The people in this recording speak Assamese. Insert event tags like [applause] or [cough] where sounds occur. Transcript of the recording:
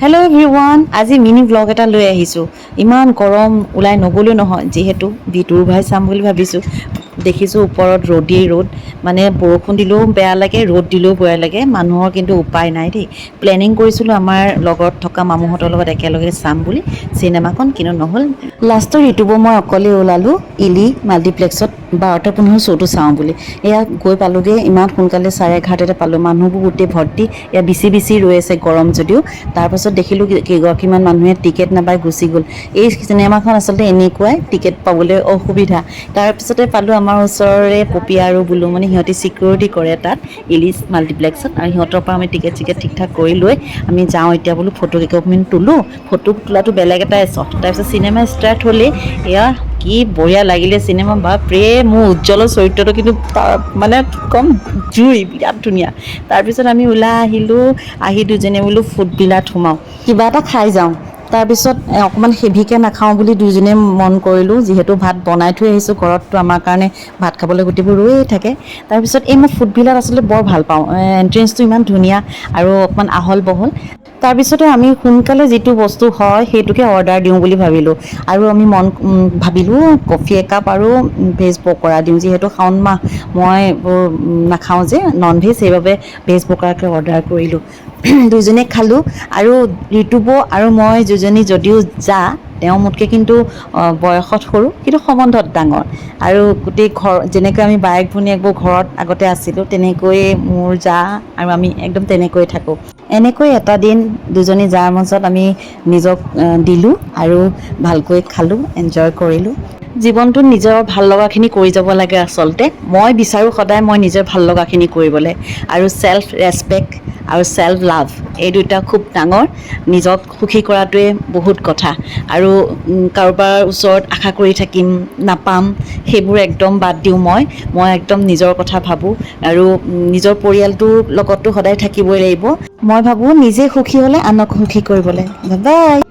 হেল্ল' এভৰিৱান আজি মিনি ব্লগ এটা লৈ আহিছোঁ। ইমান গৰম ওলাই নগ'লেও নহয় যিহেতু বিতুৰ ভাই চাম বুলি ভাবিছোঁ। দেখিছোঁ ওপৰত ৰ'দেই ৰ'দ মানে বৰষুণ দিলেও বেয়া লাগে ৰ'দ দিলেও বেয়া লাগে। মানুহৰ কিন্তু উপায় নাই দেই। প্লেনিং কৰিছিলোঁ আমাৰ লগত থকা মামুহঁতৰ লগত একেলগে চাম বুলি। চিনেমাখন কিন্তু নহ'ল। লাষ্টৰ ইউটিউবৰ মই অকলেই ওলালোঁ। ইলি মাল্টিপ্লেক্সত বাৰটা পোন্ধৰ শ্ব'টো চাওঁ বুলি। এয়া গৈ পালোগৈ, ইমান সোনকালে চাৰে এঘাৰটাতে পালোঁ। মানুহবোৰ গোটেই ভৰ্তি, এয়া বিচি বিচি ৰৈ আছে গৰম যদিও। তাৰপাছত দেখিলোঁ কেইগৰাকীমান মানুহে টিকেট নাপাই গুচি গ'ল। এই চিনেমাখন আচলতে এনেকুৱাই টিকেট পাবলৈ অসুবিধা। তাৰপিছতে পালোঁ আমাৰ ওচৰৰে পপীয়া আৰু বুলুমণি, সিহঁতি চিকিউৰিটি কৰে তাত ইলিছ মাল্টিপ্লেক্সত। আৰু সিহঁতৰ পৰা আমি টিকেট চিকেট ঠিক ঠাক কৰি লৈ আমি যাওঁ। এতিয়া বোলো ফটো কেইকপিমান তোলোঁ। ফটো তোলাটো বেলেগ এটাই চখ তাৰপিছত চিনেমা ষ্টাৰ্ট হ'লেই এয়া কি বঢ়িয়া লাগিলে চিনেমা বাপৰে, মোৰ উজ্জ্বলৰ চৰিত্ৰটো কিন্তু মানে কম জুই, বিৰাট ধুনীয়া। তাৰপিছত আমি ওলাই আহিলোঁ, আহি দুজনে বোলো ফুডবিলাত সোমাওঁ। কিবা এটা খাই যাওঁ। তাৰপিছত অকণমান হেভিকৈ নাখাওঁ বুলি দুয়োজনীয়ে মন কৰিলোঁ যিহেতু ভাত বনাই থৈ আহিছোঁ ঘৰততো আমাৰ কাৰণে ভাত খাবলৈ গোটেইবোৰ ৰৈয়ে থাকে। তাৰপিছত এই মই ফুডবিলাক আচলতে বৰ ভাল পাওঁ এণ্ট্ৰেঞ্চটো ইমান ধুনীয়া আৰু অকণমান আহল বহল তাৰপিছতে আমি সোনকালে যিটো বস্তু হয় সেইটোকে অৰ্ডাৰ দিওঁ বুলি ভাবিলোঁ। আৰু আমি মন ভাবিলোঁ কফি একাপ আৰু ভেজ পকৰা দিওঁ যিহেতু শাওণ মাহ মই নাখাওঁ যে নন ভেজ সেইবাবে ভেজ পকৰাকে অৰ্ডাৰ কৰিলোঁ। [clears throat] দুইজনীয়ে খালোঁ আৰু ঋতুব আৰু মই দুজনী যদিও যা তেওঁ মোতকৈ কিন্তু বয়সত সৰু কিন্তু সম্বন্ধত ডাঙৰ। আৰু গোটেই ঘৰ যেনেকৈ আমি বায়েক ভনীয়েকবোৰ ঘৰত আগতে আছিলোঁ তেনেকৈয়ে মোৰ জা আৰু আমি একদম তেনেকৈয়ে থাকোঁ। এনেকৈ এটা দিন দুজনী যাৰ মাজত আমি নিজক দিলোঁ আৰু ভালকৈ খালোঁ এনজয় কৰিলোঁ। জীৱনটোত নিজৰ ভাল লগাখিনি কৰি যাব লাগে আচলতে। মই বিচাৰোঁ সদায় মই নিজৰ ভাল লগাখিনি কৰিবলৈ। আৰু ছেল্ফ ৰেচপেক্ট আৰু ছেল্ফ লাভ এই দুটা খুব ডাঙৰ। নিজক সুখী কৰাটোৱে বহুত কথা। আৰু কাৰোবাৰ ওচৰত আশা কৰি থাকিম নাপাম সেইবোৰ একদম বাদ দিওঁ মই। মই একদম নিজৰ কথা ভাবোঁ। আৰু নিজৰ পৰিয়ালটোৰ লগততো সদায় থাকিবই লাগিব। মই ভাবোঁ নিজে সুখী হ'লে আনক সুখী কৰিবলৈ। বাই